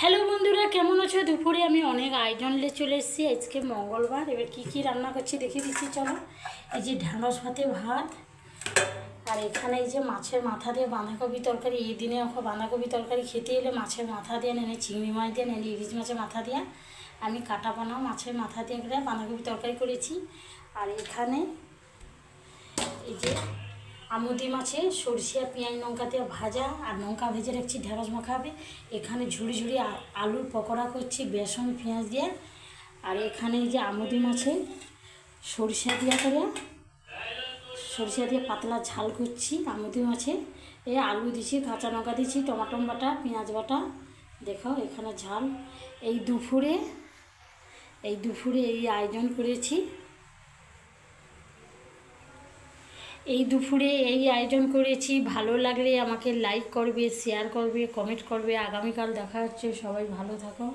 Hello বন্ধুরা, কেমন আছো? দুপুরে আমি অনেক আয়োজন নিয়ে চলে এসেছি। আজকে মঙ্গলবার, এবার কি কি রান্না করছি দেখিয়ে দিচ্ছি, চলো। এই যে ঢ্যাঁড়স ভাতে ভাত, আর এখানে এই যে মাছের মাথা দিয়ে বাঁধাকপি তরকারি। এই দিনে ওকে বাঁধাকপি তরকারি খেতে এলে মাছের মাথা দিয়ে নেনে চিংড়ি মাছ দিয়ে নেনে ইলিশ মাছের মাথা দিয়ে। আমি কাটা বানাও মাছের মাথা দিয়ে বাঁধাকপি তরকারি করেছি। আর এখানে এই যে আমুদি মাছে সরষে, পেঁয়াজ, লঙ্কা দিয়ে ভাজা, আর লঙ্কা ভেজে রাখছি, ঢেঁড়স মাখা হবে। এখানে ঝুড়ি ঝুড়ি আলুর পকোড়া করছি, বেসন, পেঁয়াজ দিয়ে। আর এখানে যে আমুদি মাছে সরিষা দিয়া করে। সরিষা দিয়ে পাতলা ঝাল করছি আমুদি মাছে এ আলু দিছি, কাঁচা লঙ্কা দিচ্ছি টমাটো বাটা, পেঁয়াজ বাটা। দেখো, এখানে ঝাল। এই দুপুরে এই দুপুরে এই আয়োজন করেছি। এই দুপুরে এই আয়োজন করেছি। ভালো লাগলে আমাকে লাইক করবে শেয়ার করবে কমেন্ট করবে। আগামীকাল দেখা হচ্ছে। সবাই ভালো থাকো।